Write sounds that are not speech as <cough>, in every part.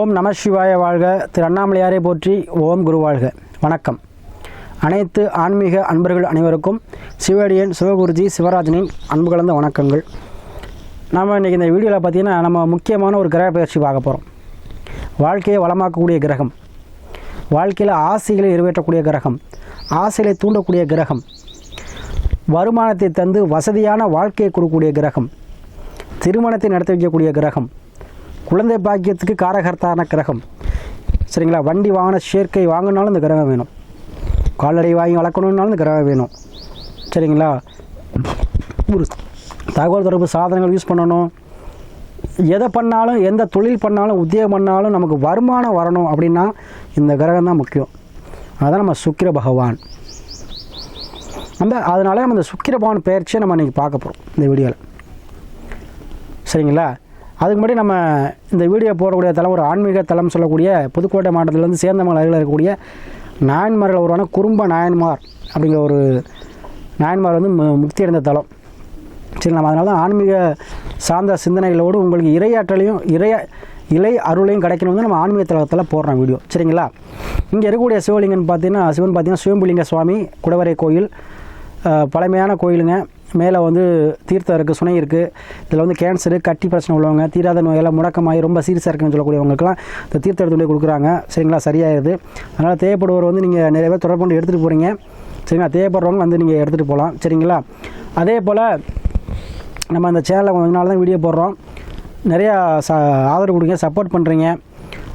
ஓம் நம சிவாய வாழ்க. திரு அண்ணாமலையாரை போற்றி ஓம் குரு வாழ்க. வணக்கம். அனைத்து ஆன்மீக அன்பர்கள் அனைவருக்கும் சிவடியன் சிவகுருஜி சிவராஜனின் அன்பு கலந்த வணக்கங்கள். நாம் இன்றைக்கி இந்த வீடியோவில் பார்த்தீங்கன்னா நம்ம முக்கியமான ஒரு கிரக பயிற்சி பார்க்க போகிறோம் வாழ்க்கையை வளமாக்கக்கூடிய கிரகம். வாழ்க்கையில் ஆசைகளை நிறைவேற்றக்கூடிய கிரகம். ஆசைகளை தூண்டக்கூடிய கிரகம். வருமானத்தை தந்து வசதியான வாழ்க்கையை கொடுக்கக்கூடிய கிரகம். திருமணத்தை நடத்தி வைக்கக்கூடிய கிரகம். குழந்தை பாக்கியத்துக்கு காரகர்த்தான கிரகம். சரிங்களா? வண்டி வாங்கின சேர்க்கை வாங்கினாலும் இந்த கிரகம் வேணும். கால்நடை வாங்கி வளர்க்கணுன்னாலும் இந்த கிரகம் வேணும். சரிங்களா? ஒரு தகவல் தொடர்பு சாதனங்கள் யூஸ் பண்ணணும். எதை பண்ணாலும் எந்த தொழில் பண்ணாலும் உத்தியோகம் பண்ணாலும் நமக்கு வருமானம் வரணும் அப்படின்னா இந்த கிரகம் தான் முக்கியம். அதுதான் நம்ம சுக்கிர பகவான். அந்த அதனால நம்ம இந்த சுக்கிர பகவான் பயிற்சியை நம்ம இன்றைக்கி பார்க்க போகிறோம் இந்த வீடியோவில் சரிங்களா? அதுக்கு முன்னாடி நம்ம இந்த வீடியோ போடக்கூடிய தலம் ஒரு ஆன்மீக தலம் சொல்லக்கூடிய புதுக்கோட்டை மாவட்டத்திலேருந்து சேர்ந்தமங்கல அருகில் இருக்கக்கூடிய நாயன்மார்கள் ஒருவான குறும்ப நாயன்மார் அப்படிங்கிற ஒரு நாயன்மார் வந்து மு- முக்தி அடைந்த தலம். சரி நம்ம அதனால தான் ஆன்மீக சார்ந்த சிந்தனைகளோடு உங்களுக்கு இறையாற்றலையும் இறைய இலை அருளையும் கிடைக்கணும்னு நம்ம ஆன்மீக தலத்தில் போடுறோம் வீடியோ. சரிங்களா? இங்கே இருக்கக்கூடிய சிவலிங்கன்னு பார்த்தீங்கன்னா சிவன் பார்த்தீங்கன்னா சிவம்புலிங்க சுவாமி குடவரை கோயில் பழமையான கோயிலுங்க. மேலே வந்து தீர்த்தம் இருக்குது சுனை இருக்குது. இதில் வந்து கேன்சரு கட்டி பிரச்சனை உள்ளவங்க தீராத நோயெல்லாம் முடக்கமாகி ரொம்ப சீரியஸாக இருக்குன்னு சொல்லக்கூடியவங்களுக்குலாம் இந்த தீர்த்த எடுத்து போய் கொடுக்குறாங்க. சரிங்களா? சரியாயிருது அதனால் தேவைப்படுவர் வந்து நீங்கள் நிறைய பேர் தொடர்பு கொண்டு எடுத்துகிட்டு போகிறீங்க சரிங்களா? தேவைப்படுறவங்க வந்து நீங்கள் எடுத்துகிட்டு போகலாம். சரிங்களா? அதே போல் நம்ம அந்த சேனலில் கொஞ்ச நாள் தான் வீடியோ போடுறோம். நிறையா ச ஆதரவு கொடுங்க சப்போர்ட் பண்ணுறீங்க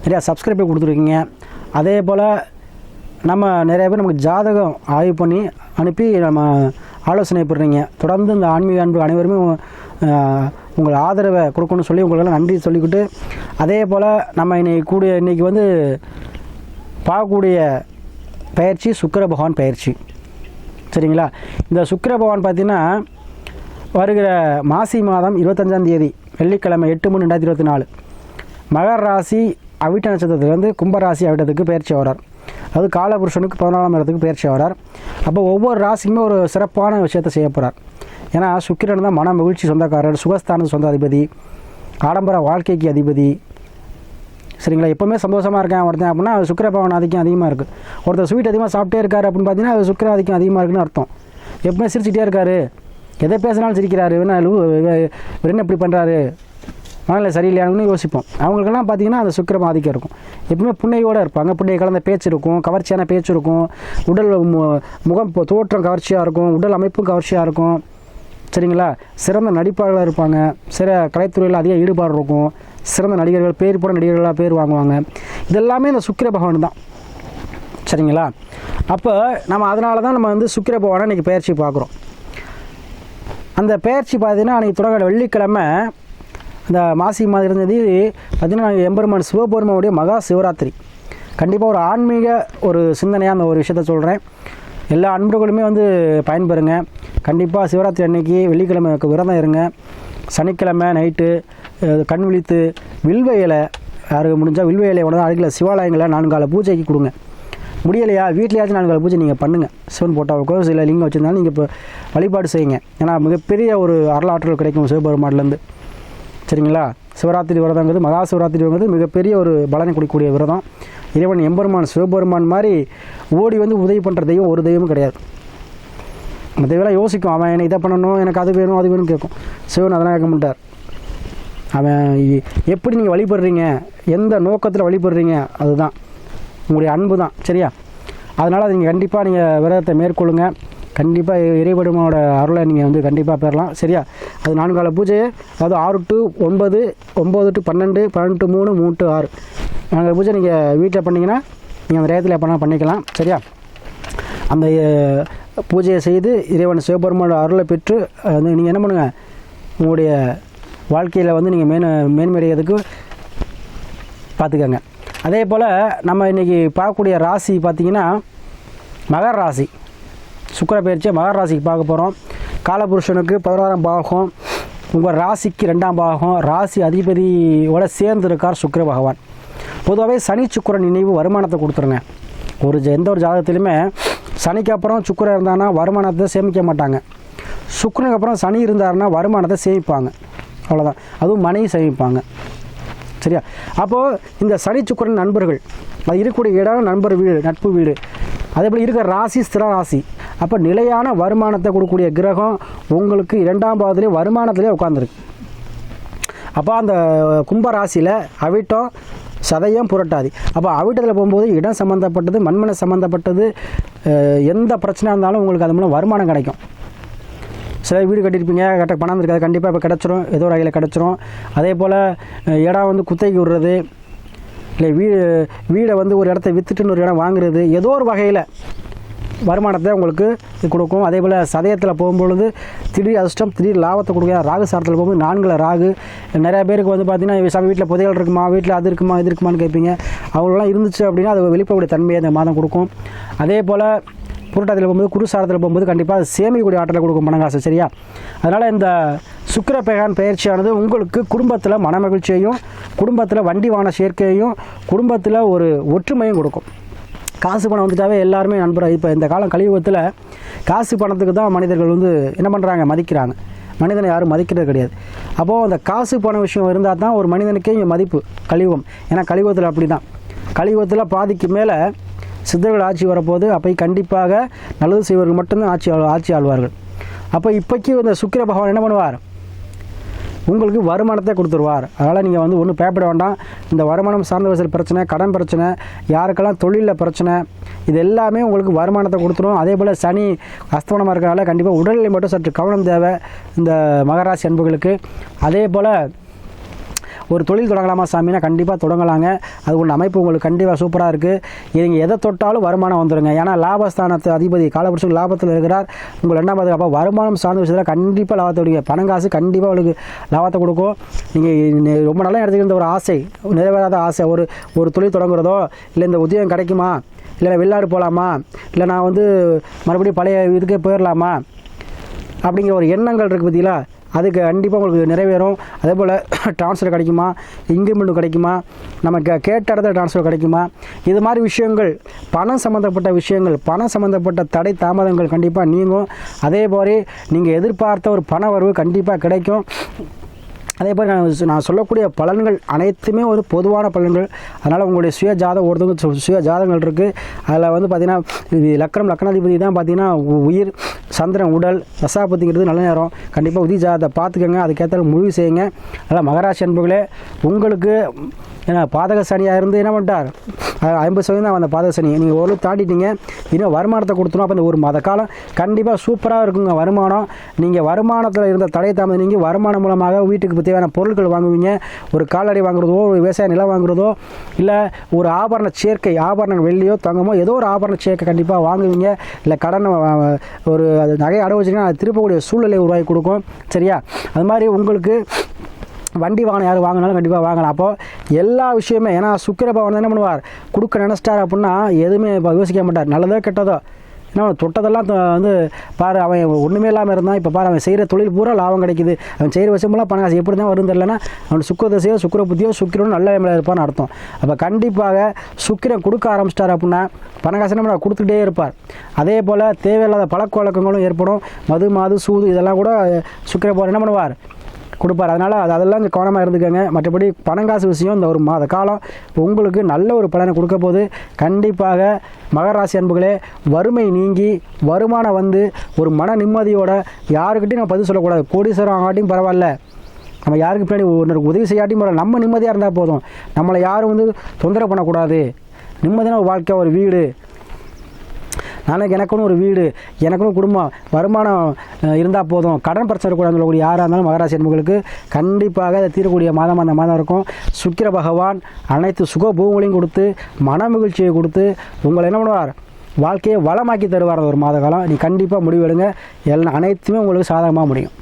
நிறையா சப்ஸ்கிரைப் கொடுத்துருக்கீங்க. அதே போல் நம்ம நிறைய பேர் நமக்கு ஜாதகம் ஆய்வு பண்ணி அனுப்பி நம்ம ஆலோசனை பெறுறீங்க. தொடர்ந்து இந்த ஆன்மீக அன்பு அனைவருமே உங்களை உங்கள் ஆதரவை கொடுக்கணும்னு சொல்லி உங்களுக்கெல்லாம் நன்றி சொல்லிக்கிட்டு அதே போல் நம்ம இன்னைக்கு கூடிய இன்றைக்கி வந்து பார்க்கக்கூடிய பயிற்சி சுக்கர பகவான் பயிற்சி. சரிங்களா? இந்த சுக்கர பகவான் பார்த்தீங்கன்னா வருகிற மாசி மாதம் இருபத்தஞ்சாம் தேதி வெள்ளிக்கிழமை எட்டு மூணு ரெண்டாயிரத்தி இருபத்தி நாலு. மகர ராசி அவிட்ட நட்சத்திரத்துலேருந்து கும்பராசி அவிட்டத்துக்கு பயிற்சி வர்றார் அதாவது காலபுருஷனுக்கு பதினாலாம் இடத்துக்கு பயிற்சி வரார் அப்போ ஒவ்வொரு ராசிக்குமே ஒரு சிறப்பான விஷயத்தை செய்ய போகிறார் ஏன்னா சுக்கிரன் தான் மன மகிழ்ச்சி சொந்தக்காரர் சுகஸ்தான சொந்த அதிபதி ஆடம்பர வாழ்க்கைக்கு அதிபதி. சரிங்களா? எப்போவுமே சந்தோஷமாக இருக்கேன் ஒருத்தன் அப்படின்னா அது சுக்கரபவன் பகவான் ஆதிக்கம் அதிகமாக இருக்குது ஒருத்தர் ஸ்வீட் அதிகமாக சாப்பிட்டே இருக்காரு அப்படின்னு பார்த்தீங்கன்னா அது சுக்கர அதிகம் அதிகமாக இருக்குன்னு அர்த்தம். எப்பவுமே சிரிச்சிட்டே இருக்காரு. எதை பேசினாலும் சிரிக்கிறாரு. இவனா என்ன இப்படி பண்ணுறாரு மனநிலை சரியில்லையானு யோசிப்போம். அவங்களுக்கெல்லாம் பார்த்தீங்கன்னா அந்த சுக்கிரம் ஆதிக்கம் இருக்கும். எப்பவுமே புண்ணையோடு இருப்பாங்க. புண்ணைய கலந்த பேச்சு இருக்கும். கவர்ச்சியான பேச்சு இருக்கும். உடல் மு- முகம் தோற்றம் கவர்ச்சியாக இருக்கும். உடல் அமைப்பும் கவர்ச்சியாக இருக்கும். சரிங்களா? சிறந்த நடிப்பாளர்களாக இருப்பாங்க. சிற கலைத்துறையில் அதிக ஈடுபாடு இருக்கும். சிறந்த நடிகர்கள் பேர் போன நடிகர்களாக பேர் வாங்குவாங்க. இதெல்லாமே இந்த சுக்கிர பகவான் தான். சரிங்களா? அப்போ நம்ம அதனால தான் நம்ம வந்து சுக்கிர பகவானை இன்றைக்கி பயிற்சி பார்க்குறோம். அந்த பயிற்சி பார்த்தீங்கன்னா அன்றைக்கி தொடங்க வெள்ளிக்கிழமை இந்த மாசி மாதம் இருந்தது பார்த்தீங்கன்னா எம்பெருமான் சிவபெருமானுடைய மகா சிவராத்திரி. கண்டிப்பாக ஒரு ஆன்மீக ஒரு சிந்தனையாக அந்த ஒரு விஷயத்த சொல்கிறேன் எல்லா அன்பர்களுமே வந்து பயன்பெறுங்க. கண்டிப்பாக சிவராத்திரி அன்னைக்கு வெள்ளிக்கிழமை விரதம் இருங்க. சனிக்கிழமை நைட்டு கண் விழித்து வில்வ இலை யாருக்கு முடிஞ்சால் வில்வ இலையை உடனே அருகில் சிவாலயங்களை நான்கு பூஜைக்கு கொடுங்க. முடியலையா? வீட்டிலையாச்சும் நான்கு பூஜை நீங்கள் பண்ணுங்கள் சிவன் போட்டாவுக்கோ சில லிங்கம் வச்சுருந்தாலும் நீங்கள் இப்போ வழிபாடு செய்யுங்க. ஏன்னா மிகப்பெரிய ஒரு அருளாற்றல் கிடைக்கும் சிவபெருமான்லேருந்து சரிங்களா சிவராத்திரி விரதங்கிறது மகா சிவராத்திரிங்கிறது மிகப்பெரிய ஒரு பலனை கொடுக்கக்கூடிய விரதம். இறைவன் எம்பெருமான் சிவபெருமான் மாதிரி ஓடி வந்து உதவி பண்ணுற தெய்வம் ஒரு தெய்வமும் கிடையாது. அந்த யோசிக்கும் அவன் என்னை இதை பண்ணணும் எனக்கு அது வேணும் அது வேணும்னு கேட்கும். சிவன் அதெல்லாம் கேட்க மாட்டார். அவன் எப்படி நீங்கள் வழிபடுறீங்க? எந்த நோக்கத்தில் வழிபடுறீங்க? அதுதான். உங்களுடைய அன்பு தான் சரியா? அதனால் நீங்கள் கண்டிப்பாக நீங்கள் விரதத்தை மேற்கொள்ளுங்கள் கண்டிப்பாக இறைவனுமோட அருளை நீங்கள் வந்து கண்டிப்பாக பெறலாம். சரியா? அது நான்கு கால பூஜை அதாவது ஆறு டு ஒன்பது ஒம்பது டு பன்னெண்டு பன்னெண்டு டு மூணு மூணு டு ஆறு. நான்கு கால பூஜை நீங்கள் வீட்டில் பண்ணிங்கன்னா நீங்கள் அந்த நேரத்தில் எப்போனா பண்ணிக்கலாம். சரியா? அந்த பூஜையை செய்து இறைவன் சிவபெருமானோட அருளை பெற்று வந்து நீங்கள் என்ன பண்ணுங்கள் உங்களுடைய வாழ்க்கையில் வந்து நீங்கள் மேன் மேன்மடைகிறதுக்கு பார்த்துக்கோங்க அதே போல் நம்ம இன்றைக்கி பார்க்கக்கூடிய ராசி பார்த்திங்கன்னா மகர ராசி. சுக்கர பயிற்சியை மகர ராசிக்கு பார்க்க போகிறோம் காலபுருஷனுக்கு பதினோராம் பாகம் உங்கள் ராசிக்கு ரெண்டாம் பாகம் ராசி அதிபதியோட சேர்ந்து இருக்கார் பகவான். பொதுவாகவே சனி சுக்கரன் நினைவு வருமானத்தை கொடுத்துருங்க. ஒரு எந்த ஒரு ஜாதகத்திலுமே சனிக்கு அப்புறம் சுக்கிரன் இருந்தாங்கன்னா வருமானத்தை சேமிக்க மாட்டாங்க. சுக்கரனுக்கு அப்புறம் சனி இருந்தாருன்னா வருமானத்தை சேமிப்பாங்க. அவ்வளோதான் அதுவும் மனைவி சேமிப்பாங்க. சரியா? அப்போது இந்த சனி சுக்கிரன் நண்பர்கள் அது இருக்கக்கூடிய இடம் நண்பர் வீடு நட்பு வீடு அதே போல் இருக்கிற ராசி ஸ்திர ராசி. அப்போ நிலையான வருமானத்தை கொடுக்கக்கூடிய கிரகம் உங்களுக்கு இரண்டாம் பாவத்திலே வருமானத்திலே உட்காந்துருக்கு அப்போ அந்த கும்ப ராசியில் அவிட்டம் சதயம் புரட்டாதி. அப்போ அவிட்டத்தில் போகும்போது இடம் சம்மந்தப்பட்டது மண்மனை சம்மந்தப்பட்டது எந்த பிரச்சனையாக இருந்தாலும் உங்களுக்கு அது மூலம் வருமானம் கிடைக்கும். சில வீடு கட்டியிருப்பீங்க கட்ட பணம் இருக்காது கண்டிப்பாக இப்போ கிடச்சிரும் ஏதோ ஒரு வகையில் கிடச்சிரும். அதே போல் இடம் வந்து குத்தைக்கு விடுறது இல்லை வீடு வீடை வந்து ஒரு இடத்த விற்றுட்டு ஒரு இடம் வாங்குறது ஏதோ ஒரு வகையில் வருமானத்தை உங்களுக்கு கொடுக்கும். அதே போல் சதயத்தில் போகும்பொழுது திடீர் அதிர்ஷ்டம் திடீர் லாபத்தை கொடுக்க ராகு சாரத்தில் போகும்போது நான்கில் ராகு. நிறையா பேருக்கு வந்து பார்த்திங்கன்னா சாமி வீட்டில் புதையல் இருக்குமா? வீட்டில் அது இருக்குமா? இது இருக்குமான்னு கேட்பீங்க. அவங்களெலாம் இருந்துச்சு அப்படின்னா அது வெளிப்படக்கூடிய தன்மையை அந்த மாதம் கொடுக்கும். அதே போல் புரட்டாதியில் போகும்போது குரு சாரத்தில் போகும்போது கண்டிப்பாக சேமிக்கக்கூடிய ஆற்றலை கொடுக்கும் பணங்காசு சரியா? அதனால் இந்த சுக்கர பெகான் பயிற்சியானது உங்களுக்கு குடும்பத்தில் மனமகிழ்ச்சியையும் குடும்பத்தில் வண்டி வாகன சேர்க்கையையும் குடும்பத்தில் ஒரு ஒற்றுமையும் கொடுக்கும். காசு பணம் வந்துட்டாவே எல்லாருமே நண்பர். இப்போ இந்த காலம் கலியுகத்தில் காசு பணத்துக்கு தான் மனிதர்கள் வந்து என்ன பண்ணுறாங்க மதிக்கிறாங்க. மனிதனை யாரும் மதிக்கிறது கிடையாது. அப்போது அந்த காசு பண விஷயம் இருந்தால் தான் ஒரு மனிதனுக்கே இங்கே மதிப்பு கலியுகம். ஏன்னா கலியுகத்தில் அப்படி தான் கலியுகத்தில் பாதிக்கு மேலே சித்தர்கள் ஆட்சி வரப்போது அப்போ கண்டிப்பாக நல்லது செய்வர்கள் மட்டும்தான் ஆட்சி ஆள்- ஆட்சி ஆள்வார்கள். அப்போ இப்போக்கி இந்த சுக்கிர பகவான் என்ன பண்ணுவார்? உங்களுக்கு வருமானத்தை கொடுத்துருவார். அதனால் நீங்கள் வந்து ஒன்றும் பயப்பட வேண்டாம். இந்த வருமானம் சார்ந்த வசதி பிரச்சனை கடன் பிரச்சனை யாருக்கெல்லாம் தொழிலில் பிரச்சனை இது எல்லாமே உங்களுக்கு வருமானத்தை கொடுத்துரும். அதே போல் சனி அஸ்தமனமாக இருக்கிறனால கண்டிப்பாக உடல்நிலை மட்டும் சற்று கவனம் தேவை. இந்த மகராசி அன்புகளுக்கு. அதே போல் ஒரு தொழில் தொடங்கலாமா சாமினா? கண்டிப்பாக தொடங்கலாங்க. அது உள்ள அமைப்பு உங்களுக்கு கண்டிப்பாக சூப்பராக இருக்குது நீங்கள் எதை தொட்டாலும் வருமானம் வந்துடுங்க ஏன்னா லாபஸ்தானத்து அதிபதி காலபுருஷன் லாபத்தில் இருக்கிறார். உங்கள் என்ன பாதுகாப்பாக அப்போ வருமானம் சார்ந்த விஷயத்தில் கண்டிப்பாக லாபத்தை கொடுங்க. பணங்காசு கண்டிப்பாக உங்களுக்கு லாபத்தை கொடுக்கும். நீங்கள் ரொம்ப நாளாக எடுத்துக்கிற ஒரு ஆசை நிறைவேறாத ஆசை. ஒரு ஒரு தொழில் தொடங்குறதோ இல்லை இந்த உத்தியோகம் கிடைக்குமா? இல்லை வெளிநாடு போகலாமா இல்லை நான் வந்து மறுபடியும் பழைய இதுக்கே போயிடலாமா அப்படிங்கிற ஒரு எண்ணங்கள் இருக்குது பார்த்தீங்களா அதுக்கு கண்டிப்பாக உங்களுக்கு நிறைவேறும். அதே போல் ட்ரான்ஸ்ஃபர் <coughs> கிடைக்குமா? இன்க்ரிமெண்ட் கிடைக்குமா? நம்ம கே கேட்ட இடத்துல ட்ரான்ஸ்ஃபர் கிடைக்குமா? இது மாதிரி விஷயங்கள் பணம் சம்மந்தப்பட்ட விஷயங்கள் பணம் சம்மந்தப்பட்ட தடை தாமதங்கள் கண்டிப்பாக நீங்கும். அதே மாதிரி நீங்கள் எதிர்பார்த்த ஒரு பண வரவு கண்டிப்பாக கிடைக்கும். அதே போல் நான் நான் சொல்லக்கூடிய பலன்கள் அனைத்துமே ஒரு பொதுவான பலன்கள். அதனால் உங்களுடைய சுய ஜாதகம் ஒருத்தவங்க சுய ஜாதகங்கள் இருக்குது அதில் வந்து பார்த்திங்கன்னா இது லக்கணம் லக்கணாதிபதி தான் பார்த்திங்கன்னா உயிர். சந்திரன் உடல் தசாபதிங்கிறது நல்ல நேரம். கண்டிப்பாக உதி பார்த்துக்கோங்க. அதுக்கேற்ற முடிவு செய்யுங்க. அதனால் மகராசி அன்புகளே உங்களுக்கு ஏன்னா பாதக சனியாக இருந்து என்ன பண்ணிட்டார்? ஐம்பது சதவீதம் தான் அந்த பாதக சனி நீங்கள் ஓரளவு தாண்டிட்டீங்க இன்னும் வருமானத்தை கொடுத்துரும் அப்போ இந்த ஒரு மாத காலம் கண்டிப்பாக சூப்பராக இருக்குங்க வருமானம். நீங்கள் வருமானத்தில் இருந்த தடை தாமதம் நீங்கள் வருமானம் மூலமாக வீட்டுக்கு தேவையான பொருட்கள் வாங்குவீங்க. ஒரு கால்நடை வாங்குறதோ ஒரு விவசாய நிலம் வாங்குறதோ இல்லை ஒரு ஆபரண சேர்க்கை ஆபரண வெள்ளியோ தங்கமோ ஏதோ ஒரு ஆபரண சேர்க்கை கண்டிப்பாக வாங்குவீங்க. இல்லை கடனை ஒரு அது நகை அடவு வச்சிங்கன்னா அது திருப்பக்கூடிய சூழ்நிலை உருவாக்கி கொடுக்கும். சரியா? அது மாதிரி உங்களுக்கு வண்டி வாகனம் யார் வாங்கினாலும் கண்டிப்பாக வாங்கலாம். அப்போது எல்லா விஷயமே ஏன்னா சுக்கிர பகவான் என்ன பண்ணுவார்? கொடுக்க நினச்சிட்டார் அப்படின்னா எதுவுமே இப்போ யோசிக்க மாட்டார். நல்லதோ கெட்டதோ. ஏன்னா அவன் தொட்டதெல்லாம் வந்து பாரு அவன் ஒன்றுமே இல்லாமல் இருந்தான். இப்போ பாரு அவன் செய்கிற தொழில் பூரா லாபம் கிடைக்குது. அவன் செய்கிற விஷயமெல்லாம் பணம் காசு எப்படி தான் வரும் தெரியலனா அவன் சுக்கரதசையோ சுக்கர புத்தியோ சுக்கிரனும் நல்ல மேலே இருப்பான்னு அர்த்தம். அப்போ கண்டிப்பாக சுக்கிரன் கொடுக்க ஆரம்பிச்சிட்டார் அப்படின்னா பணம் காசு நம்ம கொடுத்துட்டே இருப்பார். அதே போல் தேவையில்லாத பழக்க வழக்கங்களும் ஏற்படும். மது மாது சூது இதெல்லாம் கூட சுக்கிர போகிற என்ன பண்ணுவார்? கொடுப்பார். அதனால் அது அதெல்லாம் கொஞ்சம் கவனமாக இருந்துக்கோங்க. மற்றபடி பணங்காசு விஷயம் இந்த ஒரு மாத காலம் உங்களுக்கு நல்ல ஒரு பலனை கொடுக்க போது கண்டிப்பாக மகராசி அன்புகளே வறுமை நீங்கி வருமானம் வந்து ஒரு மன நிம்மதியோட யாருக்கிட்டையும் நம்ம பதில் சொல்லக்கூடாது. கோடீஸ்வரம் ஆகாட்டியும் பரவாயில்ல. நம்ம யாருக்கு பின்னாடி ஒன்று உதவி செய்யாட்டியும் பரவாயில்ல. நம்ம நிம்மதியாக இருந்தால் போதும். நம்மளை யாரும் வந்து தொந்தரவு பண்ணக்கூடாது. நிம்மதியான ஒரு வாழ்க்கை ஒரு வீடு. ஆனால் எனக்குன்னு ஒரு வீடு எனக்குன்னு குடும்பம் வருமானம் இருந்தால் போதும். கடன் பிரச்சனை இருக்கக்கூடாதுன்னு சொல்லக்கூடிய யாராக இருந்தாலும் மகராசி என்பவர்களுக்கு கண்டிப்பாக அதை தீரக்கூடிய மாதம் அந்த மாதம் இருக்கும். சுக்கிர பகவான் அனைத்து சுக பூங்களையும் கொடுத்து மன மகிழ்ச்சியை கொடுத்து உங்களை என்ன பண்ணுவார்? வாழ்க்கையை வளமாக்கி தருவார் ஒரு மாத காலம். நீ கண்டிப்பாக முடிவெடுங்க எல்லாம் அனைத்துமே உங்களுக்கு சாதகமாக முடியும்.